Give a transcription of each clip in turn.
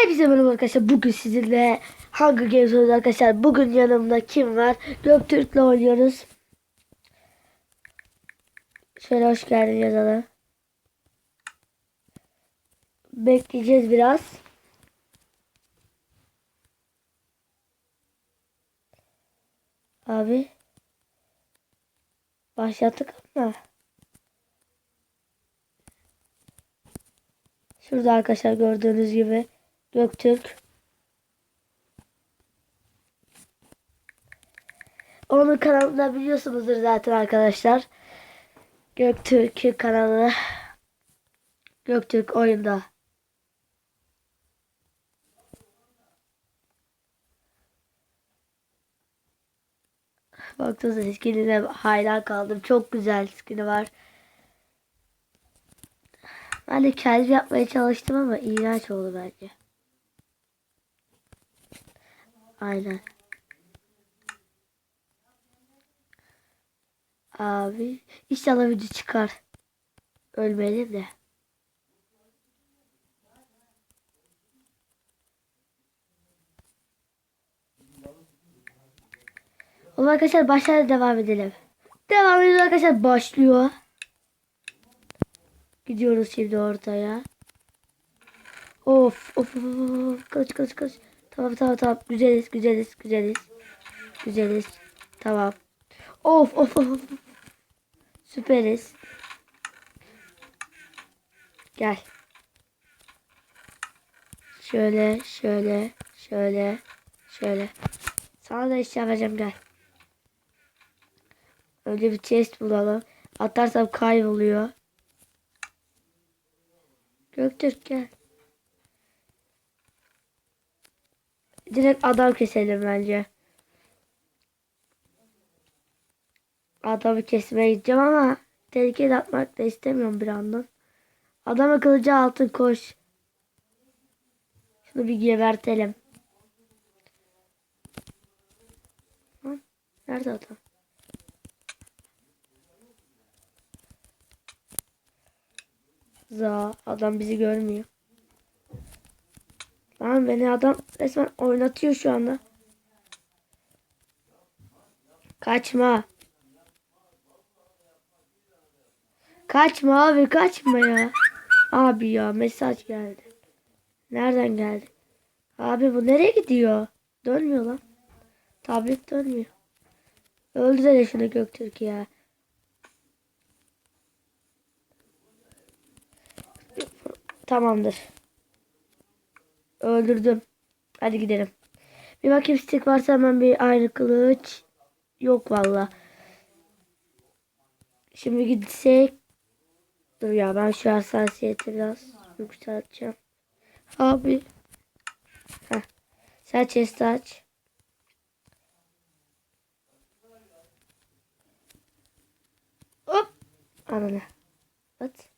Hepinize merhaba arkadaşlar. Bugün sizinle Hunger Games oynuyoruz arkadaşlar. Bugün yanımda kim var? Göktürk'le oynuyoruz. Şöyle hoş geldin yazalım. Bekleyeceğiz biraz. Abi. Başlattık ama. Şurada arkadaşlar gördüğünüz gibi Göktürk. Onun kanalında biliyorsunuzdur zaten arkadaşlar. Göktürk kanalı. Göktürk oyunda. Baktığınızda skinine hayran kaldım. Çok güzel skini var. Ben de kendim yapmaya çalıştım ama iğrenç oldu bence. Aynen. Abi inşallah video çıkar. Ölmeyelim de. O zaman arkadaşlar başlayalım devam edelim. Devam ediyoruz arkadaşlar başlıyor. Gidiyoruz şimdi ortaya. Of of of of kaç kaç kaç. Tamam tamam tamam güzeliz güzeliz güzeliz. Güzeliz. Tamam. Of of of. Süperiz. Gel. Şöyle şöyle şöyle şöyle. Sana da iş yapacağım gel. Önce bir chest bulalım. Atarsam kayboluyor. Göktürk gel. Direkt adam keselim bence. Adamı kesmeye gideceğim ama tehlikeli atmak da istemiyorum bir yandan. Adam akıllıca altın koş. Şunu bir gebertelim. Nerede adam? Za adam bizi görmüyor. Lan beni adam resmen oynatıyor şu anda. Kaçma. Kaçma abi kaçma ya. Abi ya mesaj geldi. Nereden geldi? Abi bu nereye gidiyor? Dönmüyor lan. Tablet dönmüyor. Öldürsene şunu Göktürk ya. Tamamdır. Öldürdüm. Hadi gidelim. Bir bakayım stick varsa hemen bir aynı kılıç. Yok valla. Şimdi gitsek. Dur ya ben şu hassasiyeti biraz yükselteceğim. Abi. Heh. Sen chest aç. Hop. Ananı. At.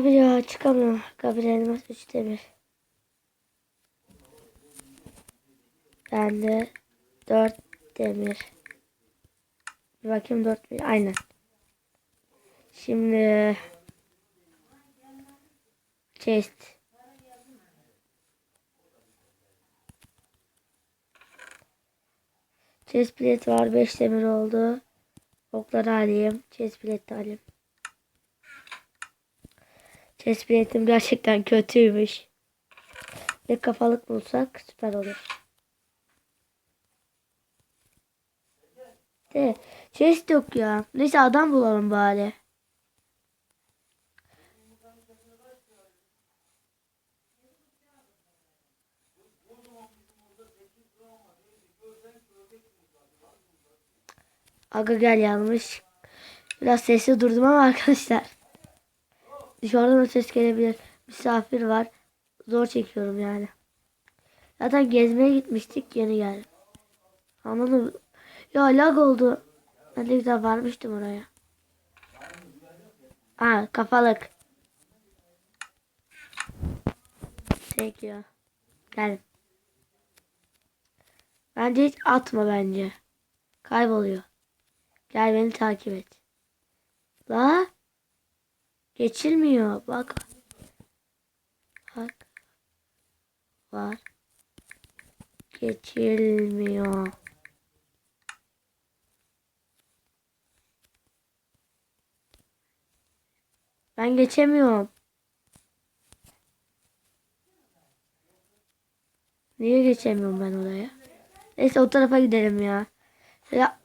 Abi ya çıkamıyorum. Kabir elmas 3 demir. Bende 4 demir. Bir bakayım 4 bir. Aynen. Şimdi chest. Chest plate var. 5 demir oldu. Okları alayım. Chest plate de alayım. Tespitim gerçekten kötüymüş. Bir kafalık bulsak süper olur. De chest yok ya. Neyse adam bulalım bari. Aga gel yanlış. Biraz sesli durdum ama arkadaşlar. Dışarıdan da ses gelebilir. Misafir var. Zor çekiyorum yani. Zaten gezmeye gitmiştik yeni geldim. Anladın? Ya lag oldu. Ben de güzel varmıştım oraya. Ha kafalık. Thank you. Gel. Bence hiç atma bence. Kayboluyor. Gel beni takip et. La. Geçilmiyor. Bak. Bak. Var. Geçilmiyor. Ben geçemiyorum. Niye geçemiyorum ben oraya? Neyse o tarafa gidelim ya. Ya.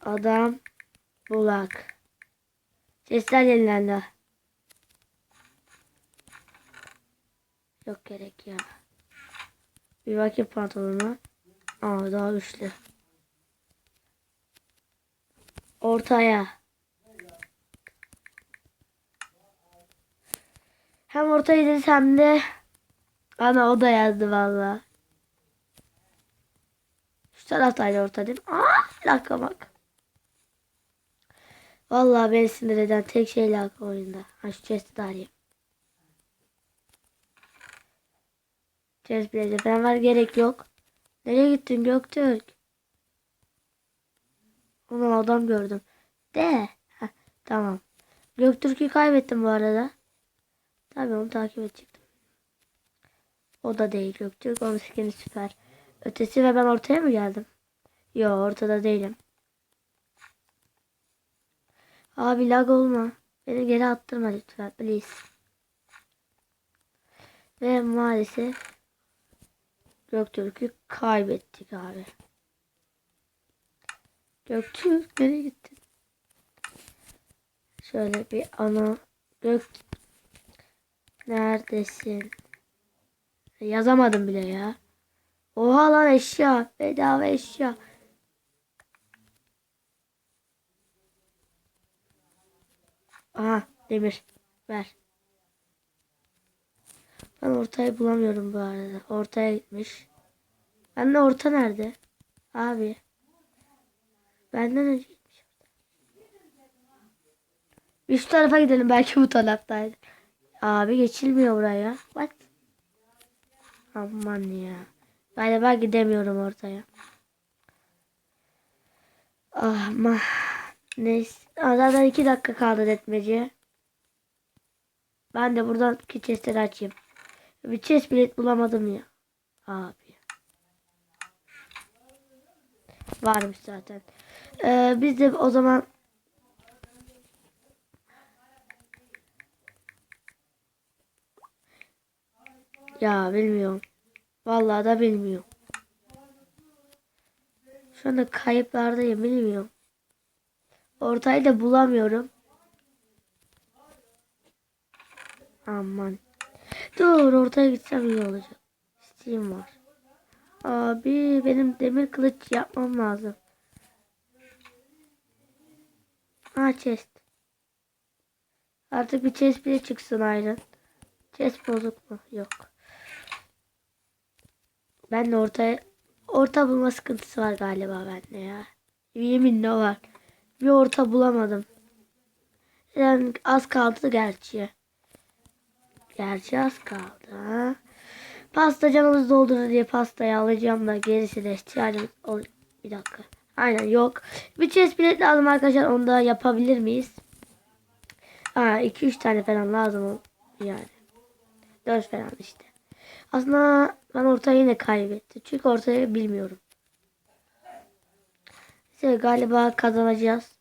Adam bulak. Sesler yenilendi. Yok gerek ya. Bir bakayım pantolonuna. Aa daha güçlü. Ortaya. Hem ortaya dedi hem de ana o da yazdı valla. Şu taraftaydı orta değil mi? Aa, bir dakika bak. Vallahi beni sinir eden tek şey lak oyunda. Ha şu chest'i de arayayım. Chest bile falan var gerek yok. Nereye gittin Göktürk? Ulan adam gördüm. De. Heh, tamam. Göktürk'ü kaybettim bu arada. Tabii onu takip edecektim. O da değil Göktürk. Onun skini süper. Ötesi ve ben ortaya mı geldim? Yo ortada değilim. Abi lag olma. Beni geri attırma lütfen please. Ve maalesef Göktürk'ü kaybettik abi. Göktürk nereye gittin? Şöyle bir ana Gök Neredesin? Yazamadım bile ya. Oha lan eşya. Bedava eşya. Aha demir. Ver. Ben ortayı bulamıyorum bu arada. Ortaya gitmiş. De orta nerede? Abi. Benden önce gitmiş. Şu tarafa gidelim. Belki bu taraftaydı. Abi geçilmiyor buraya. Bak. Aman ya. Galiba gidemiyorum ortaya. Ah ma. Neyse. Zaten iki dakika kaldı etmece. Ben de buradan iki chestleri açayım. Bir chest bilet bulamadım ya. Abi. Varmış zaten. Ee, biz de o zaman Ya bilmiyorum. Vallahi da bilmiyorum. Şu anda kayıplardayım bilmiyorum. Ortayı da bulamıyorum. Aman. Dur ortaya gitsem iyi olacak. İsteğim var. Abi benim demir kılıç yapmam lazım. Ha chest. Artık bir chest bile çıksın ayrı. Chest bozuk mu? Yok. Ben de ortaya orta bulma sıkıntısı var galiba bende ya. Yeminle var. Bir orta bulamadım. Yani az kaldı gerçi. Gerçi az kaldı. Pasta canımız doldurur diye pastayı alacağım da gerisi de yani ol bir dakika. Aynen yok. Bir chest bilet lazım arkadaşlar. Onu da yapabilir miyiz? Aa 2-3 tane falan lazım yani. 4 falan işte. Aslında ben ortayı yine kaybettim. Çünkü ortayı bilmiyorum. İşte galiba kazanacağız.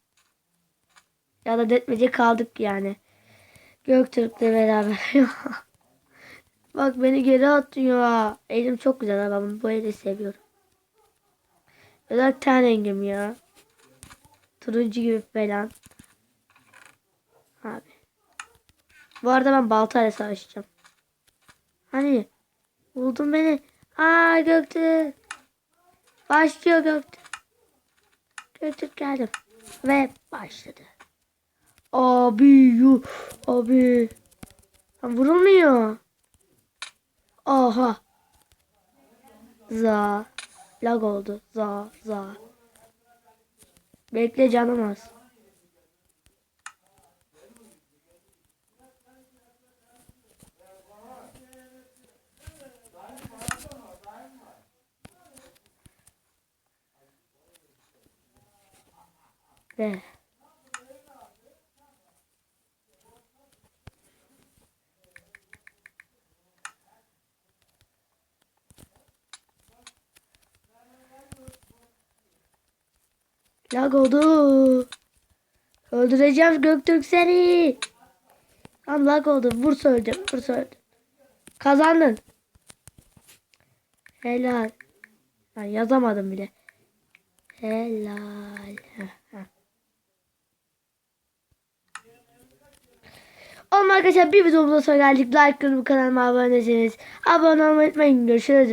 Ya da detmece kaldık yani. Göktürk'le beraber. Bak beni geri atıyor. Elim çok güzel ama bu eli seviyorum. Özel ten rengim ya. Turuncu gibi falan. Abi. Bu arada ben baltayla savaşacağım. Hani buldun beni. Aa Göktürk. Başlıyor Göktürk. Göktürk geldim. Ve başladı. Abi yu. Abi. Vurulmuyor. Aha. Za. Lag oldu. Za. Za. Bekle canım az. Ve Lag oldu. Öldüreceğim Göktürk seni. Tam lag oldu. Vur söyledim. Vur söyledim. Kazandın. Helal. Ben yazamadım bile. Helal. Oğlum arkadaşlar bir videomuzda sonra geldik. Like kanalıma abone değilseniz abone olmayı unutmayın. Görüşürüz.